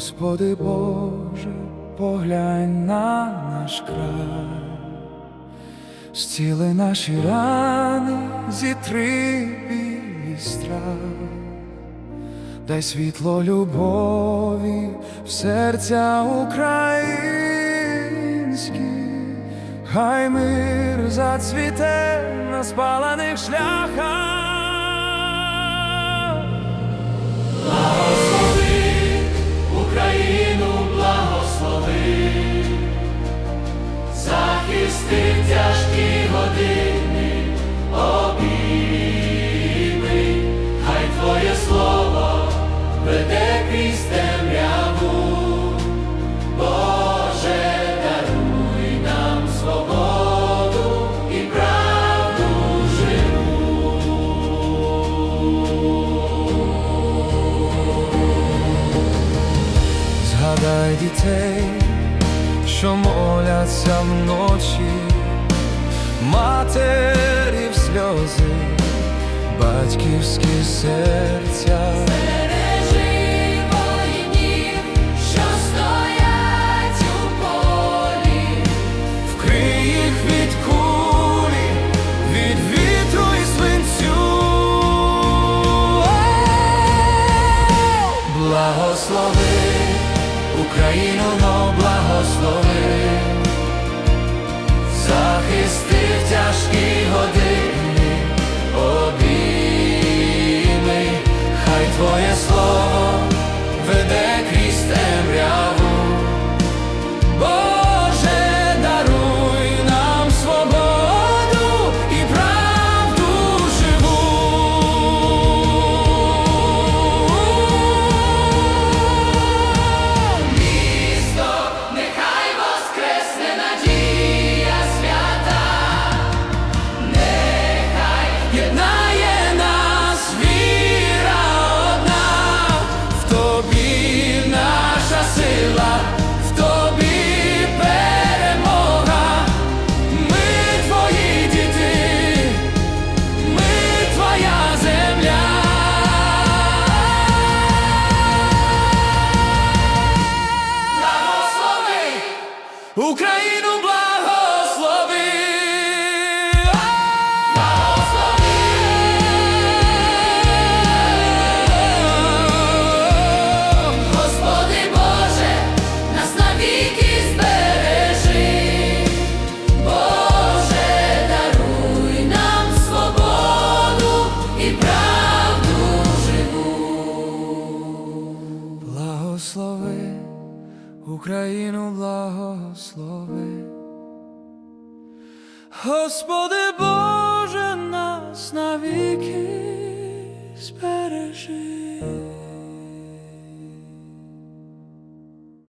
Господи Боже, поглянь на наш край, зціли наші рани, зітри біль і страх, дай світло любові в серця українські, хай мир зацвіте на спалених шляхах. В тяжкі години, обійми, хай Твоє слово веде крізь темряву, Боже, даруй нам свободу і правду живу. Згадай дітей, що моляться вночі, матерів сльози, батьківські серця. Бережи тяжкі Україну Україну благослови, Господи Боже, нас навіки спережи.